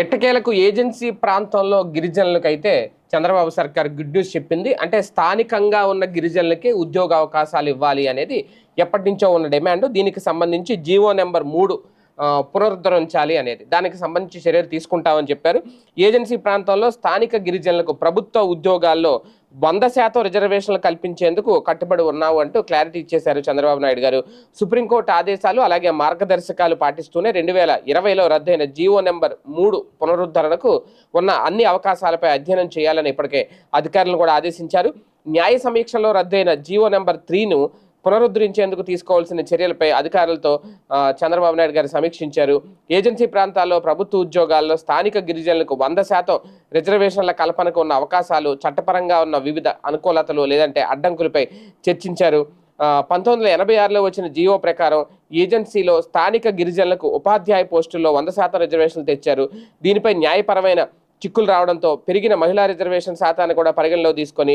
ఎట్టకేలకు ఏజెన్సీ ప్రాంతంలో గిరిజనులకైతే చంద్రబాబు సర్కార్ గుడ్ న్యూస్ చెప్పింది. అంటే స్థానికంగా ఉన్న గిరిజనులకే ఉద్యోగ అవకాశాలు ఇవ్వాలి అనేది ఎప్పటి నుంచో ఉన్న డిమాండ్. దీనికి సంబంధించి జీవో నెంబర్ మూడు పునరుద్ధరించాలి అనేది. దానికి సంబంధించి చర్యలు తీసుకుంటామని చెప్పారు. ఏజెన్సీ ప్రాంతంలో స్థానిక గిరిజనులకు ప్రభుత్వ ఉద్యోగాల్లో వంద శాతం రిజర్వేషన్లు కల్పించేందుకు కట్టుబడి ఉన్నావు అంటూ క్లారిటీ ఇచ్చేశారు చంద్రబాబు నాయుడు గారు. సుప్రీంకోర్టు ఆదేశాలు అలాగే మార్గదర్శకాలు పాటిస్తూనే రెండు వేల ఇరవైలో రద్దయిన జీవో నెంబర్ మూడు పునరుద్ధరణకు ఉన్న అన్ని అవకాశాలపై అధ్యయనం చేయాలని ఇప్పటికే అధికారులను కూడా ఆదేశించారు. న్యాయ సమీక్షలో రద్దయిన జీవో నెంబర్ త్రీను పునరుద్ధరించేందుకు తీసుకోవాల్సిన చర్యలపై అధికారులతో చంద్రబాబు నాయుడు గారు సమీక్షించారు. ఏజెన్సీ ప్రాంతాల్లో ప్రభుత్వ ఉద్యోగాల్లో స్థానిక గిరిజనులకు వంద శాతం రిజర్వేషన్ల కల్పనకు ఉన్న అవకాశాలు చట్టపరంగా ఉన్న వివిధ అనుకూలతలు లేదంటే అడ్డంకులపై చర్చించారు. పంతొమ్మిది వందల ఎనభై ఆరులో వచ్చిన జీవో ప్రకారం ఏజెన్సీలో స్థానిక గిరిజనులకు ఉపాధ్యాయ పోస్టుల్లో వంద శాతం రిజర్వేషన్లు తెచ్చారు. దీనిపై న్యాయపరమైన చిక్కులు రావడంతో పెరిగిన మహిళా రిజర్వేషన్ శాతాన్ని కూడా పరిగణలో తీసుకొని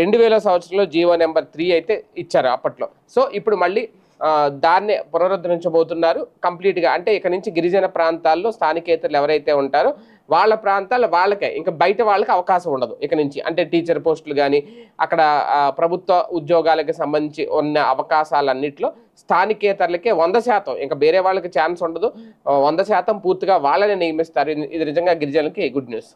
రెండు వేల సంవత్సరంలో జీవో నెంబర్ త్రీ అయితే ఇచ్చారు అప్పట్లో. సో ఇప్పుడు మళ్ళీ దాన్నే పునరుద్ధరించబోతున్నారు. కంప్లీట్గా అంటే ఇక నుంచి గిరిజన ప్రాంతాల్లో స్థానికేతరులు ఎవరైతే ఉంటారో వాళ్ళ ప్రాంతాలు వాళ్ళకే. ఇంకా బయట వాళ్ళకి అవకాశం ఉండదు ఇక నుంచి. అంటే టీచర్ పోస్టులు కానీ అక్కడ ప్రభుత్వ ఉద్యోగాలకు సంబంధించి ఉన్న అవకాశాలన్నింటిలో స్థానికేతరులకే వంద శాతం. ఇంకా వేరే వాళ్ళకి ఛాన్స్ ఉండదు. వంద శాతం పూర్తిగా వాళ్ళని నియమిస్తారు. ఇది ఇది నిజంగా గిరిజనులకి గుడ్ న్యూస్.